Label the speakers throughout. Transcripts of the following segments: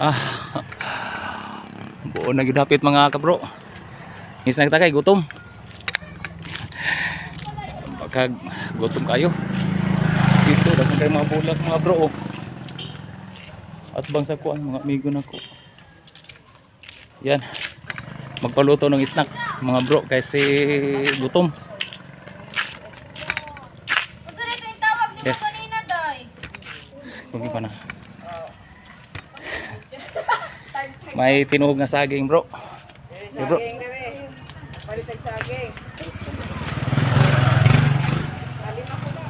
Speaker 1: Ah. Buo na gidapit mga kabro. Is nagtakay gutom. Baka gutom kayo. Dito dapat kayo mga bulak mga bro. oh. At bang sa kuan mga amigo nako. Yan. Magpaluto ng snack mga bro kasi gutom.
Speaker 2: Na
Speaker 1: Yes. Huwag pa na. May tinuhog na saging bro. Bro.
Speaker 3: Saging dere. Palitag saging. Kalima ko na.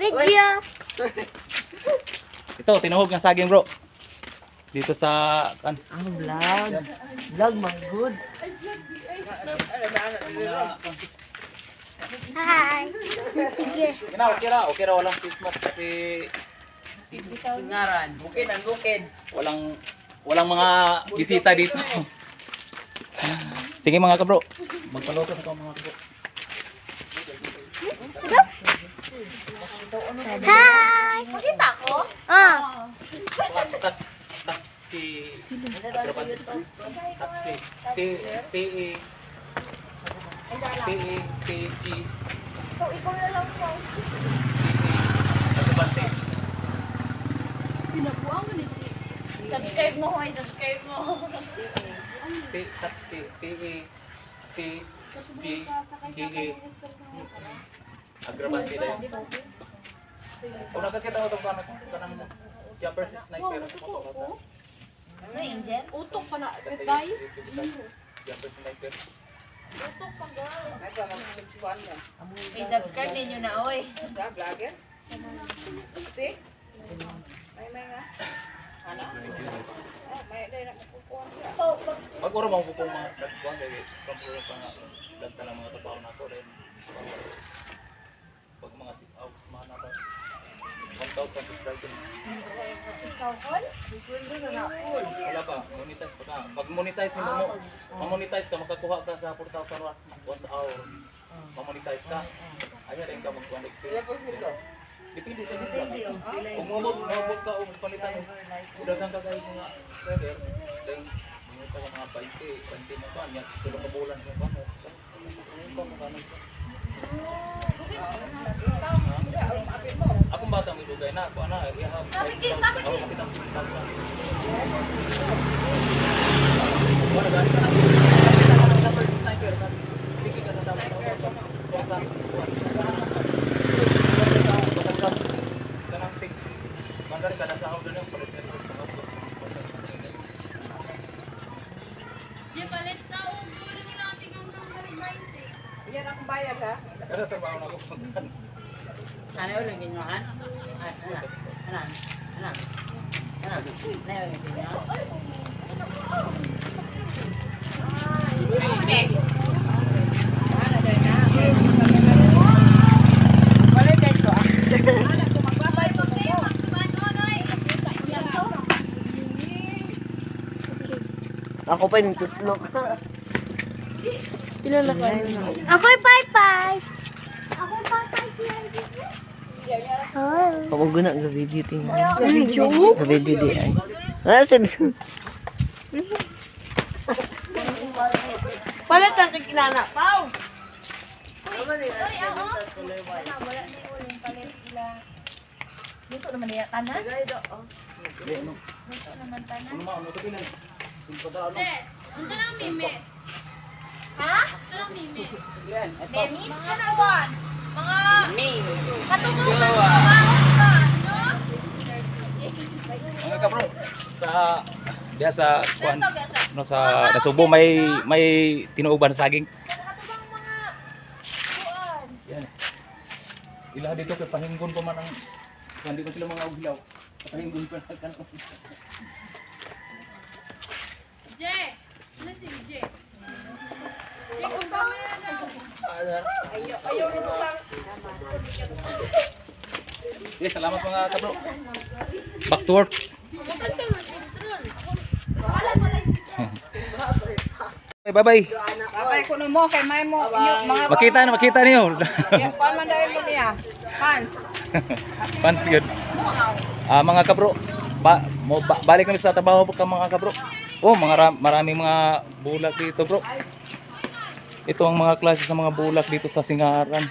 Speaker 2: Video.
Speaker 1: Ito, tinuhog na saging bro. Dito sa kan.
Speaker 4: Ang vlog. Vlog man good.
Speaker 2: Hi. Sige.
Speaker 1: Kina, okay ra, okay ra walang Christmas kasi
Speaker 4: Singaran. Bukid ang bukid.
Speaker 1: walang walang mga bisita dito. Sige mga kabro, magpaluto na ko mga kabro.
Speaker 2: Hi. Makita ko? Ah.
Speaker 1: Mga Tats, tats ki, agraban. Tats ki, T, T, E, T, E, T, G,
Speaker 2: Ikaw, na lang po.
Speaker 1: T.
Speaker 2: Pinabuang mo Subscribe mo, hoy. Subscribe mo.
Speaker 1: T, tats ki, T, E, T, G, G, E, agraban, T, dahil. Kung nakakita ko itong kanang kanang jumper sa sniper.
Speaker 2: Ano, Angel?
Speaker 5: Utok pa na, day.
Speaker 1: Jumper sniper.
Speaker 2: I-subscribe ninyo na, oy.
Speaker 3: Sa vlogger. See? May may nga. Ano? Oh, may day na kukuha niya.
Speaker 1: Pag uro mo kung mga nagkuhan kay from uro pa nga dagta ng mga trabaho na ko rin. Pag mga sit out mga na ba 1,000 subscribers.
Speaker 2: Ikaw, Paul?
Speaker 4: Susundo na na full.
Speaker 1: Wala pa, monetize pa ka. Pag monetize mo mo, mamonetize ka, makakuha ka sa 4,000 wa- once hour. Mamonetize ka. Ayan rin ka magkuhan.
Speaker 3: Sila.
Speaker 1: Depende sa dito. Kung umabot, umabot ka o palitan mo. Kudagan ka kayo mga trader. Then, mga ka mga 20, 20 na pa. Tulong ka bulan mo pa mo. Ano pa mo ka? Na. Ako ana, ihap.
Speaker 2: Sabi kis, sabi kis.
Speaker 1: Ako makita mo sa stand ka. Wala gani ka na. Number sniper ka. Sige ka na dapat. Kung saan kuwan. Batangas. Kanang ting. Mandari ka na sa ako doon yung palit
Speaker 5: Di palit na, o. Pwede nila ating ang number 90.
Speaker 3: Yan ang bayad ha.
Speaker 1: Pero trabaho na ako.
Speaker 4: Ano yung lagi nyo, han? Ano? Ano? Ano? Ano? Ano yung lagi nyo?
Speaker 3: Ano day na? Wala day ko.
Speaker 2: Babay mo kayo, magtuman mo, noy.
Speaker 4: Ako pa yung kuslok. Pila na ka?
Speaker 2: Ako'y bye-bye. Ako'y bye-bye. Oh.
Speaker 4: Ako guna nga video tingnan.
Speaker 2: Video?
Speaker 4: Nga video di ay. Ah, sad. Palit ang kikinana. Pau!
Speaker 2: Sorry, ako. Wala, ni uling palit sila. Dito naman niya tanan. Dito naman tanan.
Speaker 1: Ano ano
Speaker 5: lang mime.
Speaker 2: Ha?
Speaker 5: Unta lang mime.
Speaker 2: Memis? Ano ba? Mga
Speaker 4: Me.
Speaker 2: katutugan ng mga usban, no?
Speaker 1: Mga kabro, sa diya sa kuan no sa Nasubo may may tinuuban na saging. Yan. Ila dito kay pahinggon pa man ang kuan di ko sila mga uglaw. Pahinggon pa na kanon.
Speaker 5: Je. Ano si Je? Je, kung camera na.
Speaker 3: Ayaw, ayaw nito lang.
Speaker 1: Yes, salamat mga kabro. Back to work.
Speaker 5: Control, control.
Speaker 1: Bye bye.
Speaker 3: Bye Kaya kuno mo, kay may mo, mga
Speaker 1: Makita na, makita niyo.
Speaker 3: Yung kwan man dahil mo niya. Pants.
Speaker 1: Fans good. Ah, mga kabro, ba, mo, ba, balik kami sa trabaho po ka mga kabro. Oh, mga ra- maraming mga bulak dito, bro. Ito ang mga klase sa mga bulak dito sa Singaran.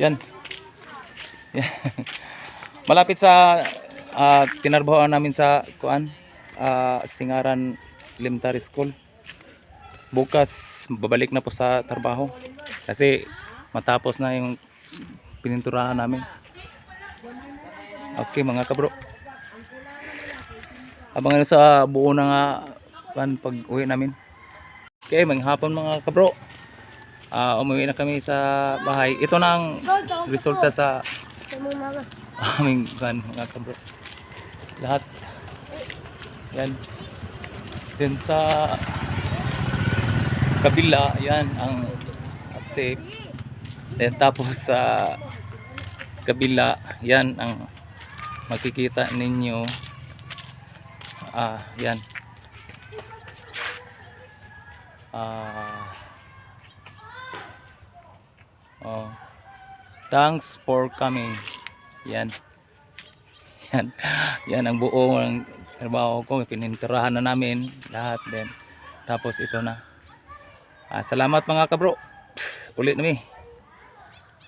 Speaker 1: Yan. Yan. Malapit sa ah, tinarbahoan namin sa kuan, ah, Singaran Elementary School. Bukas babalik na po sa trabaho kasi matapos na yung pininturahan namin. Okay mga kabro. Abangan sa buo na nga pag uwi namin. Okay, mga hapon mga kabro. Ah, umuwi na kami sa bahay. Ito na ang resulta sa aming kan mga kabro. Lahat. Yan. Then sa kabila, yan ang uptake. Then tapos sa kabila, yan ang makikita ninyo. Ah, yan. Ah. oh. Thanks for coming. Yan. Yan. Yan ang buo ng trabaho ko. Pinintirahan na namin lahat din. Tapos ito na. Ah, salamat mga kabro. Ulit na mi.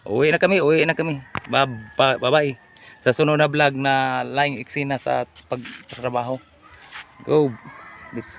Speaker 1: Uwi na kami, uwi na kami. Bye bye. Sa sunod na vlog na laing eksena sa pagtrabaho. Go. Let's go.